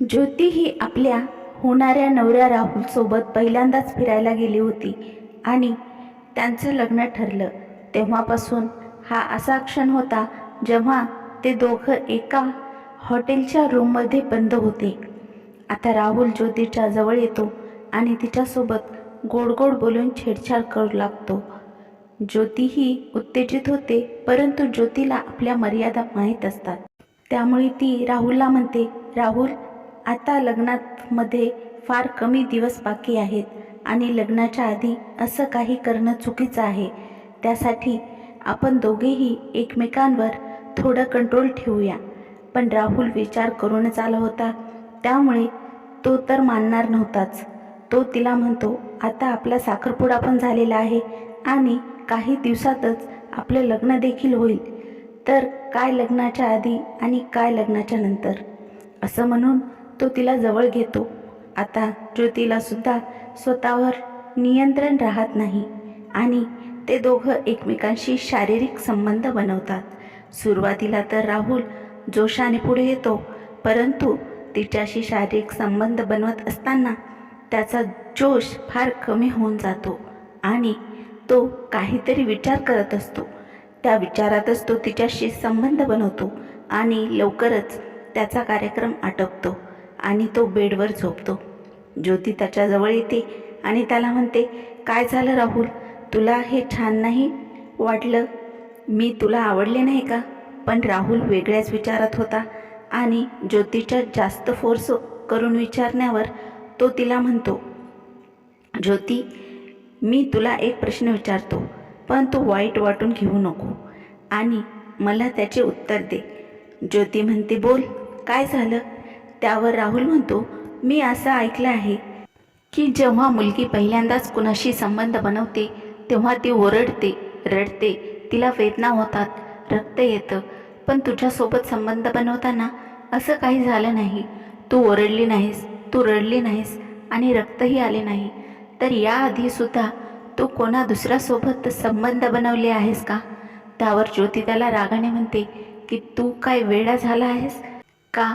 ज्योती ही आपल्या होणाऱ्या नवऱ्या राहुलसोबत पहिल्यांदाच फिरायला गेली होती आणि त्यांचं लग्न ठरलं. तेव्हापासून हा असा क्षण होता जेव्हा ते दोघं एका हॉटेलच्या रूममध्ये बंद होते. आता राहुल ज्योतीच्या जवळ येतो आणि तिच्यासोबत गोड गोड बोलून छेडछाड करू लागतो. ज्योतीही उत्तेजित होते परंतु ज्योतीला आपल्या मर्यादा माहीत असतात. त्यामुळे ती राहुलला म्हणते राहुल आता लग्नात मध्ये फार कमी दिवस बाकी आहेत आणि लग्नाच्या आधी असं काही करणं चुकीचं आहे. त्यासाठी आपण दोघेही एकमेकांवर थोडं कंट्रोल ठेवूया. पण राहुल विचार करूनच आला होता. त्यामुळे तो तर मानणार नव्हताच. तो तिला म्हणतो आता आपला साखरपुडा पण झालेला आहे आणि काही दिवसातच आपलं लग्न देखील होईल. तर काय लग्नाच्या आधी आणि काय लग्नाच्या नंतर? असं म्हणून तो तिला जवळ घेतो. आता ज्योतीला सुद्धा स्वतःवर नियंत्रण राहत नाही आणि ते दोघं एकमेकांशी शारीरिक संबंध बनवतात. सुरुवातीला तर राहुल जोशाने पुढे येतो परंतु तिच्याशी शारीरिक संबंध बनवत असताना त्याचा जोश फार कमी होऊन जातो आणि तो काहीतरी विचार करत असतो. त्या विचारातच तो तिच्याशी संबंध बनवतो आणि लवकरच त्याचा कार्यक्रम आटपतो. आणि तो बेडवर झोपतो. ज्योती त्याच्याजवळ येते आणि त्याला म्हणते काय झालं राहुल? तुला हे छान नाही वाटलं? मी तुला आवडले नाही का? पण राहुल वेगळ्याच विचारात होता आणि ज्योतीच्या जास्त फोर्स करून विचारण्यावर तो तिला म्हणतो ज्योती मी तुला एक प्रश्न विचारतो पण तू वाईट वाटून घेऊ नको आणि मला त्याचे उत्तर दे. ज्योती म्हणते बोल काय झालं? त्यावर राहुल म्हणतो मी असं ऐकलं आहे की जेव्हा मुलगी पहिल्यांदाच कुणाशी संबंध बनवते तेव्हा ती ओरडते रडते तिला वेदना होतात रक्त येतं. पण तुझ्यासोबत संबंध बनवताना असं काही झालं नाही. तू ओरडली नाहीस तू रडली नाहीस आणि रक्तही आले नाही. तर याआधीसुद्धा तू कोणा दुसऱ्यासोबत संबंध बनवले आहेस का? त्यावर ज्योती त्याला रागाने म्हणते की तू काय वेडा झाला आहेस? का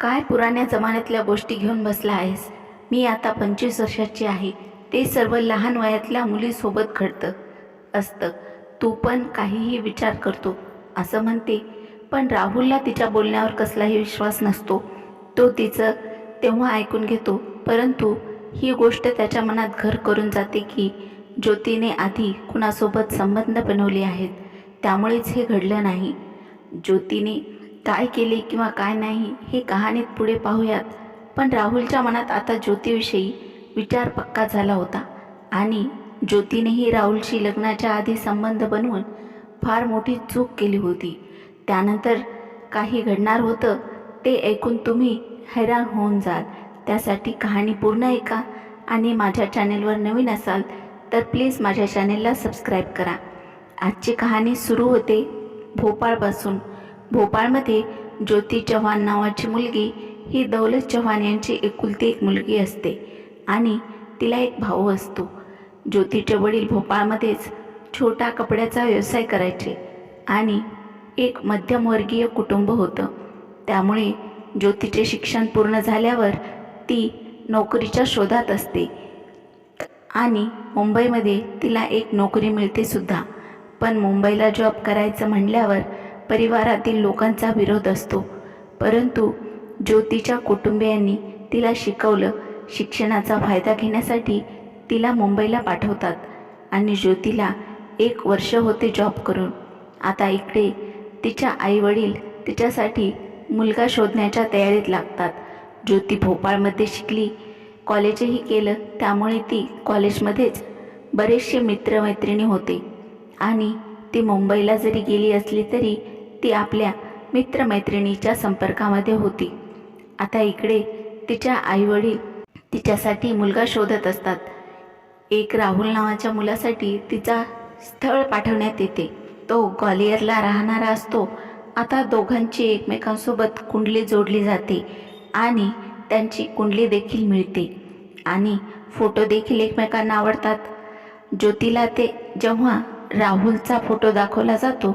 काय पुराण्या जमान्यातल्या गोष्टी घेऊन बसला आहेस? मी आता पंचवीस वर्षाची आहे. ते सर्व लहान वयातल्या मुलीसोबत घडतं असतं. तू पण काहीही विचार करतो असं म्हणते. पण राहुलला तिच्या बोलण्यावर कसलाही विश्वास नसतो. तो तिचं तेव्हा ऐकून घेतो. परंतु ही गोष्ट त्याच्या मनात घर करून जाते की ज्योतीने आधी कुणासोबत संबंध बनवले आहेत. त्यामुळेच हे घडलं नाही. ज्योतीने काय केले किंवा काय नाही हे कहाणीत पुढे पाहूयात. पण राहुलच्या मनात आता ज्योतीविषयी विचार पक्का झाला होता. आणि ज्योतीनेही राहुलशी लग्नाच्या आधी संबंध बनवून फार मोठी चूक केली होती. त्यानंतर काही घडणार होतं ते ऐकून तुम्ही हैराण होऊन जाल. त्यासाठी कहाणी पूर्ण ऐका आणि माझ्या चॅनेलवर नवीन असाल तर प्लीज माझ्या चॅनेलला सबस्क्राईब करा. आजची कहाणी सुरू होते भोपाळपासून. भोपाळमध्ये ज्योती चव्हाण नावाची मुलगी ही दौलत चव्हाण यांची एकुलती एक मुलगी असते आणि तिला एक भाऊ असतो. ज्योतीचे वडील भोपाळमध्येच छोटा कपड्याचा व्यवसाय करायचे आणि एक मध्यमवर्गीय कुटुंब होतं. त्यामुळे ज्योतीचे शिक्षण पूर्ण झाल्यावर ती नोकरीच्या शोधात असते आणि मुंबईमध्ये तिला एक नोकरी मिळते सुद्धा. पण मुंबईला जॉब करायचं म्हणल्यावर परिवारातील लोकांचा विरोध असतो. परंतु ज्योतीच्या कुटुंबियांनी तिला शिकवलं शिक्षणाचा फायदा घेण्यासाठी तिला मुंबईला पाठवतात आणि ज्योतीला एक वर्ष होते जॉब करून. आता इकडे तिच्या आईवडील तिच्यासाठी मुलगा शोधण्याच्या तयारीत लागतात. ज्योती भोपाळमध्ये शिकली कॉलेजही केलं त्यामुळे ती कॉलेजमध्येच बरेचसे मित्रमैत्रिणी होते. आणि ती मुंबईला जरी गेली असली तरी ती आपल्या मित्रमैत्रिणीच्या संपर्कामध्ये होती. आता इकडे तिच्या आईवडील तिच्यासाठी मुलगा शोधत असतात. एक राहुल नावाच्या मुलासाठी तिचा स्थळ पाठवण्यात येते. तो ग्वालियरला राहणारा असतो. आता दोघांची एकमेकांसोबत कुंडली जोडली जाते आणि त्यांची कुंडली देखील मिळते आणि फोटो देखील एकमेकांना आवडतात. ज्योतीला ते जेव्हा राहुलचा फोटो दाखवला जातो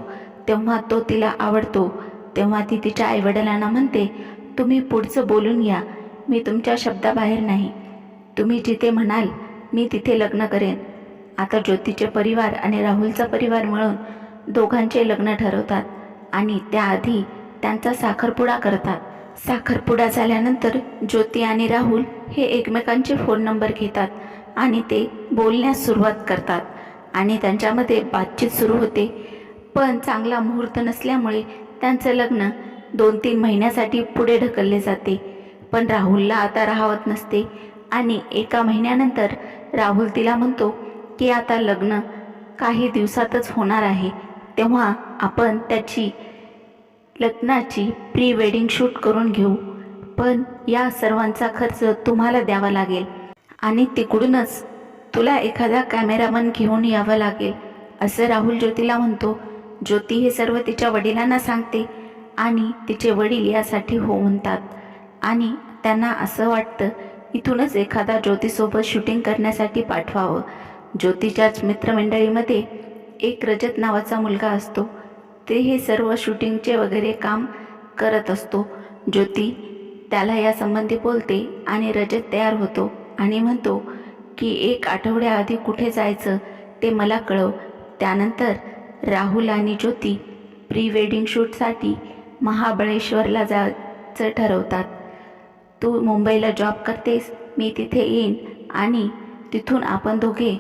तेव्हा तो तिला आवडतो. तेव्हा ती तिच्या आईवडिलांना म्हणते तुम्ही पुढचं बोलून घ्या. मी तुमच्या शब्दाबाहेर नाही. तुम्ही जिथे म्हणाल मी तिथे लग्न करेन. आता ज्योतीचे परिवार आणि राहुलचा परिवार मिळून दोघांचे लग्न ठरवतात आणि त्याआधी त्यांचा साखरपुडा करतात. साखरपुडा झाल्यानंतर ज्योती आणि राहुल हे एकमेकांचे फोन नंबर घेतात आणि ते बोलण्यास सुरुवात करतात आणि त्यांच्यामध्ये बातचीत सुरू होते. पण चांगला मुहूर्त नसल्यामुळे त्यांचं लग्न दोन तीन महिन्यासाठी पुढे ढकलले जाते. पण राहुलला आता राहावत नसते आणि एका महिन्यानंतर राहुल तिला म्हणतो की आता लग्न काही दिवसातच होणार आहे. तेव्हा आपण त्याची लग्नाची प्री वेडिंग शूट करून घेऊ. पण या सर्वांचा खर्च तुम्हाला द्यावा लागेल आणि तिकडूनच तुला एखादा कॅमेरामन घेऊन यावं लागेल असं राहुल ज्योतीला म्हणतो. ज्योती हे सर्व तिच्या वडिलांना सांगते आणि तिचे वडील यासाठी हो म्हणतात आणि त्यांना असं वाटतं इथूनच एखादा ज्योतीसोबत शूटिंग करण्यासाठी पाठवावं. ज्योतीच्याच मित्रमंडळीमध्ये एक रजत नावाचा मुलगा असतो. ते हे सर्व शूटिंगचे वगैरे काम करत असतो. ज्योती त्याला यासंबंधी बोलते आणि रजत तयार होतो आणि म्हणतो की एक आठवड्याआधी कुठे जायचं ते मला कळव. त्यानंतर राहुल आणि ज्योती प्री वेडिंग शूटसाठी महाबळेश्वरला जायचं ठरवतात. तू मुंबईला जॉब करतेस मी तिथे येईन आणि तिथून आपण दोघे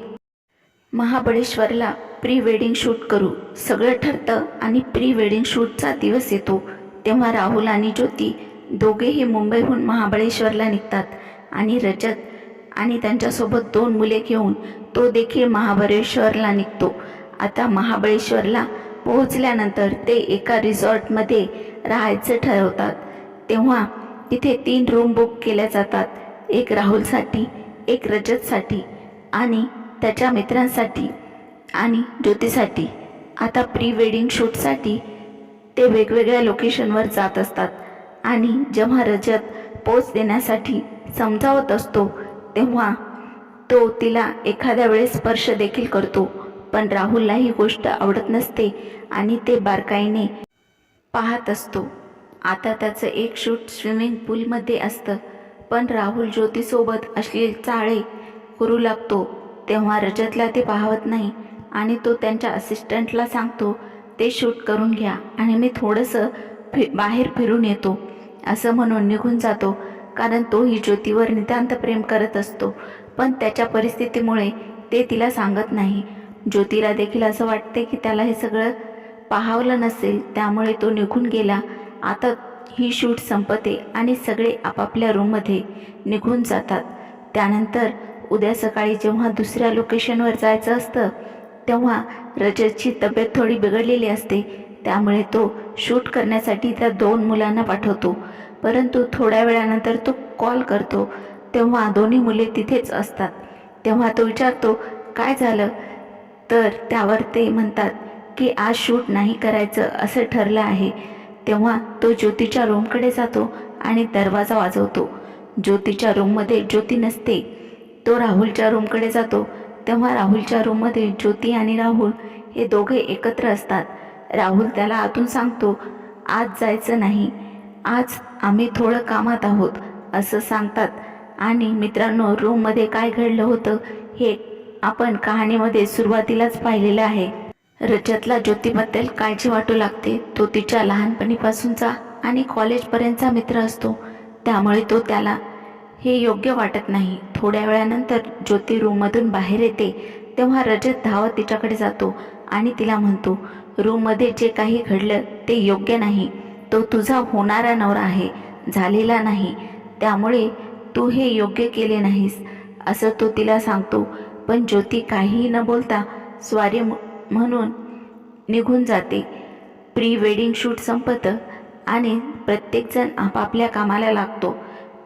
महाबळेश्वरला प्री वेडिंग शूट करू. सगळं ठरतं आणि प्री वेडिंग शूटचा दिवस येतो. तेव्हा राहुल आणि ज्योती दोघेही मुंबईहून महाबळेश्वरला निघतात आणि रजत आणि त्यांच्यासोबत दोन मुले घेऊन तो देखील महाबळेश्वरला निघतो. आता महाबळेश्वरला पोहोचल्यानंतर ते एका रिसॉर्टमध्ये राहायचं ठरवतात. तेव्हा तिथे तीन रूम बुक केल्या जातात. एक राहुलसाठी एक रजतसाठी आणि त्याच्या मित्रांसाठी आणि ज्योतीसाठी. आता प्री वेडिंग शूटसाठी ते वेगवेगळ्या लोकेशनवर जात असतात आणि जेव्हा रजत पोच देण्यासाठी समजावत असतो तेव्हा तो तिला एखाद्या वेळेस स्पर्श देखील करतो. पण राहुलला ही गोष्ट आवडत नसते आणि ते बारकाईने पाहत असतो. आता त्याचं एक शूट स्विमिंग पूलमध्ये असतं पण राहुल ज्योतीसोबत अश्लील चाळे करू लागतो. तेव्हा रजतला ते पाहवत नाही आणि तो त्यांच्या असिस्टंटला सांगतो ते शूट करून घ्या आणि मी थोडंसं फि बाहेर फिरून येतो. असं म्हणून निघून जातो कारण तोही ज्योतीवर नितांत प्रेम करत असतो. पण त्याच्या परिस्थितीमुळे ते तिला सांगत नाही. ज्योतीला देखील असं वाटते की त्याला हे सगळं पाहावलं नसेल त्यामुळे तो निघून गेला. आता ही शूट संपते आणि सगळे आपापल्या रूममध्ये निघून जातात. त्यानंतर उद्या सकाळी जेव्हा दुसऱ्या लोकेशनवर जायचं असतं तेव्हा रजतची तब्येत थोडी बिघडलेली असते. त्यामुळे तो शूट करण्यासाठी त्या दोन मुलांना पाठवतो. परंतु थोड्या वेळानंतर तो कॉल करतो. तेव्हा दोन्ही मुले तिथेच असतात. तेव्हा तो विचारतो काय झालं? तर त्यावर ते म्हणतात की आज शूट नाही करायचं असं ठरलं आहे. तेव्हा तो ज्योतीच्या रूमकडे जातो आणि दरवाजा वाजवतो. ज्योतीच्या रूममध्ये ज्योती नसते. तो राहुलच्या रूमकडे जातो. तेव्हा राहुलच्या रूममध्ये ज्योती आणि राहुल हे दोघे एकत्र असतात. राहुल त्याला आतून सांगतो आज जायचं नाही. आज आम्ही थोडं कामात आहोत असं सांगतात. आणि मित्रांनो रूममध्ये काय घडलं होतं हे आपण कहाणीमध्ये सुरुवातीलाच पाहिलेलं आहे. रजतला ज्योतीबद्दल काळजी वाटू लागते. तो तिच्या लहानपणीपासूनचा आणि कॉलेजपर्यंतचा मित्र असतो. त्यामुळे तो त्याला हे योग्य वाटत नाही. थोड्या वेळानंतर ज्योती रूममधून बाहेर येते. तेव्हा रजत धावत तिच्याकडे जातो आणि तिला म्हणतो रूममध्ये जे काही घडलं ते योग्य नाही. तो तुझा होणारा नवरा आहे. झालेला नाही. त्यामुळे तू हे योग्य केले नाहीस. असं तो तिला सांगतो. पण ज्योती काहीही न बोलता स्वारी म्हणून निघून जाते. प्री वेडिंग शूट संपत आणि प्रत्येकजण आपापल्या कामाला लागतो.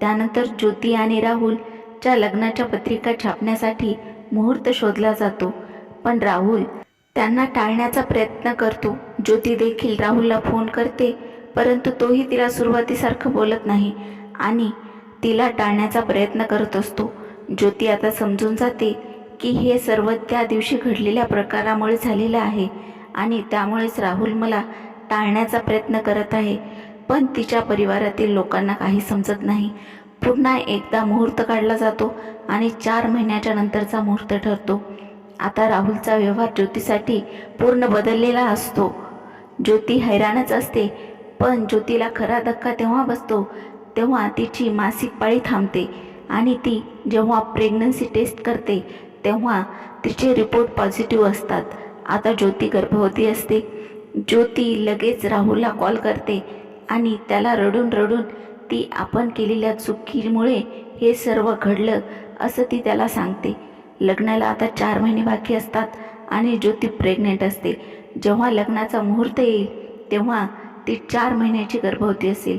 त्यानंतर ज्योती आणि राहुलच्या लग्नाच्या पत्रिका छापण्यासाठी मुहूर्त शोधला जातो. पण राहुल त्यांना टाळण्याचा प्रयत्न करतो. ज्योती देखील राहुलला फोन करते परंतु तोही तिला सुरुवातीसारखं बोलत नाही आणि तिला टाळण्याचा प्रयत्न करत असतो. ज्योती आता समजून जाते की हे सर्व त्या दिवशी घडलेल्या प्रकारामुळे झालेलं आहे आणि त्यामुळेच राहुल मला टाळण्याचा प्रयत्न करत आहे. पण तिच्या परिवारातील लोकांना काही समजत नाही. पुन्हा एकदा मुहूर्त काढला जातो आणि चार महिन्याच्या नंतरचा मुहूर्त ठरतो. आता राहुलचा व्यवहार ज्योतीसाठी पूर्ण बदललेला असतो. ज्योती हैराणच असते. पण ज्योतीला खरा धक्का तेव्हा बसतो तेव्हा तिची मासिक पाळी थांबते आणि ती जेव्हा प्रेग्नन्सी टेस्ट करते तेव्हा तिचे रिपोर्ट पॉझिटिव्ह असतात. आता ज्योती गर्भवती असते. ज्योती लगेच राहुलला कॉल करते आणि त्याला रडून रडून ती आपण केलेल्या चुकीमुळे हे सर्व घडलं असं ती त्याला सांगते. लग्नाला आता चार महिने बाकी असतात आणि ज्योती प्रेग्नेंट असते. जेव्हा लग्नाचा मुहूर्त येईल तेव्हा ती चार महिन्याची गर्भवती असेल.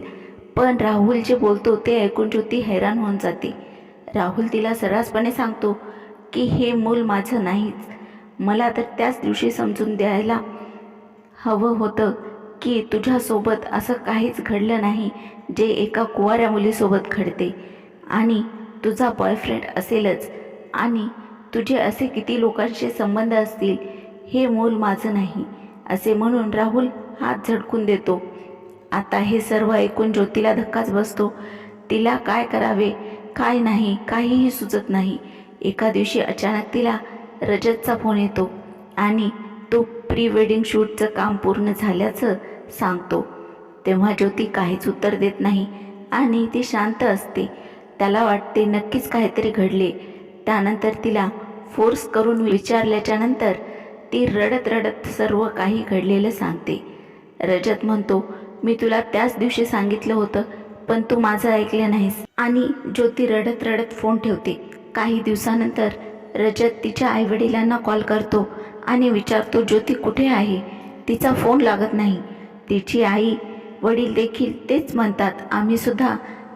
पण राहुल जे बोलतो ते ऐकून ज्योती हैराण होऊन जाते. राहुल तिला सर्रासपणे सांगतो की हे मूल माझं नाहीच. मला तर त्याच दिवशी समजून द्यायला हवं होतं की तुझ्यासोबत असं काहीच घडलं नाही जे एका कुवाऱ्या मुलीसोबत घडते. आणि तुझा बॉयफ्रेंड असेलच. आणि तुझे असे किती लोकांशी संबंध असतील हे मूल माझं नाही असे म्हणून राहुल हात झडकून देतो. आता हे सर्व ऐकून ज्योतीला धक्काच बसतो. तिला काय करावे काय नाही काहीही सुचत नाही. एका दिवशी अचानक तिला रजतचा फोन येतो आणि तो प्री वेडिंग शूटचं काम पूर्ण झाल्याचं सांगतो. तेव्हा ज्योती काहीच उत्तर देत नाही आणि ती शांत असते. त्याला वाटते नक्कीच काहीतरी घडले. त्यानंतर तिला फोर्स करून विचारल्याच्या नंतर ती रडत रडत सर्व काही घडलेलं सांगते. रजत म्हणतो मी तुला त्याच दिवशी सांगितलं होतं पण तू माझं ऐकलं नाहीस. आणि ज्योती रडत रडत फोन ठेवते. काही दिवसानंतर रजत तिच्या आईवडिलांना कॉल करतो आणि विचारतो ज्योती कुठे आहे? तिचा फोन लागत नाही. तिची आई वडील देखील तेच म्हणतात आम्ही सुद्धा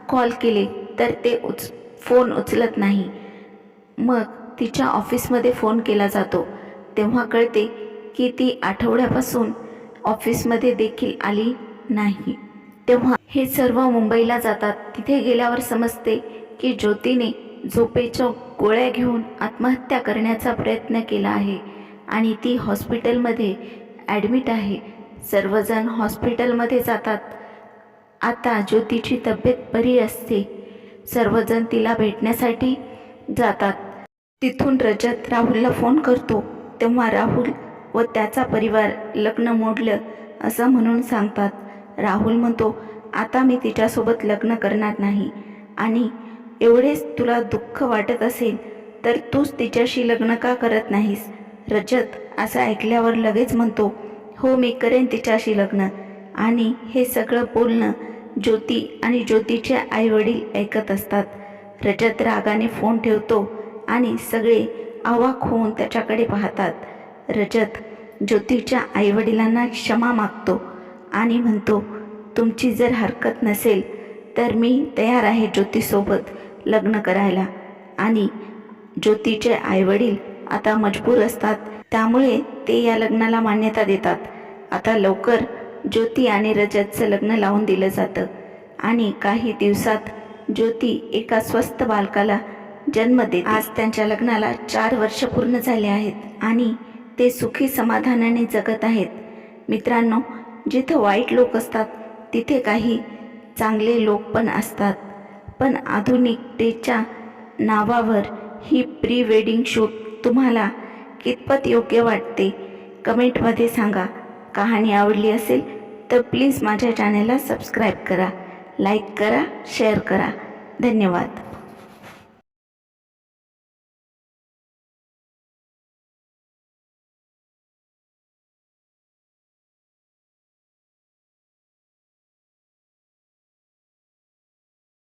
कॉल केले तर ते उच फोन उचलत नाही. मग तिच्या ऑफिसमध्ये फोन केला जातो. तेव्हा कळते की ती आठवड्यापासून ऑफिसमध्ये देखील आली नाही. तेव्हा हे सर्व मुंबईला जातात. तिथे गेल्यावर समजते की ज्योतीने झोपेच्या गोळ्या घेऊन आत्महत्या करण्याचा प्रयत्न केला आहे आणि ती हॉस्पिटलमध्ये ॲडमिट आहे. सर्वजण हॉस्पिटलमध्ये जातात. आता ज्योतीची तब्येत बरी असते. सर्वजण तिला भेटण्यासाठी जातात. तिथून रजत राहुलला फोन करतो. तेव्हा राहुल व त्याचा परिवार लग्न मोडलं असं म्हणून सांगतात. राहुल म्हणतो आता मी तिच्यासोबत लग्न करणार नाही आणि एवढेच तुला दुःख वाटत असेल तर तूच तिच्याशी लग्न का करत नाहीस? रजत असं ऐकल्यावर लगेच म्हणतो हो मी करेन तिच्याशी लग्न. आणि हे सगळं बोलणं ज्योती आणि ज्योतीचे आईवडील ऐकत असतात. रजत रागाने फोन ठेवतो आणि सगळे अवाक होऊन त्याच्याकडे पाहतात. रजत ज्योतीच्या आईवडिलांना क्षमा मागतो आणि म्हणतो तुमची जर हरकत नसेल तर मी तयार आहे ज्योतीसोबत. लग्न करायला. आणि ज्योतीचे आईवडील आता मजबूर असतात. त्यामुळे ते या लग्नाला मान्यता देतात. आता लवकर ज्योती आणि रजतचं लग्न लावून दिलं जातं. आणि काही दिवसात ज्योती एका स्वस्थ बालकाला जन्म देते. आज त्यांच्या लग्नाला चार वर्ष पूर्ण झाले आहेत आणि ते सुखी समाधानाने जगत आहेत. मित्रांनो जिथं वाईट लोक असतात तिथे काही चांगले लोक पण असतात. पण आधुनिकतेच्या नावावर ही प्री वेडिंग शूट तुम्हाला कितपत योग्य वाटते? कमेंटमध्ये सांगा. कहाणी आवडली असेल तर प्लीज माझ्या चॅनेलला सबस्क्राईब करा लाईक करा शेअर करा. धन्यवाद.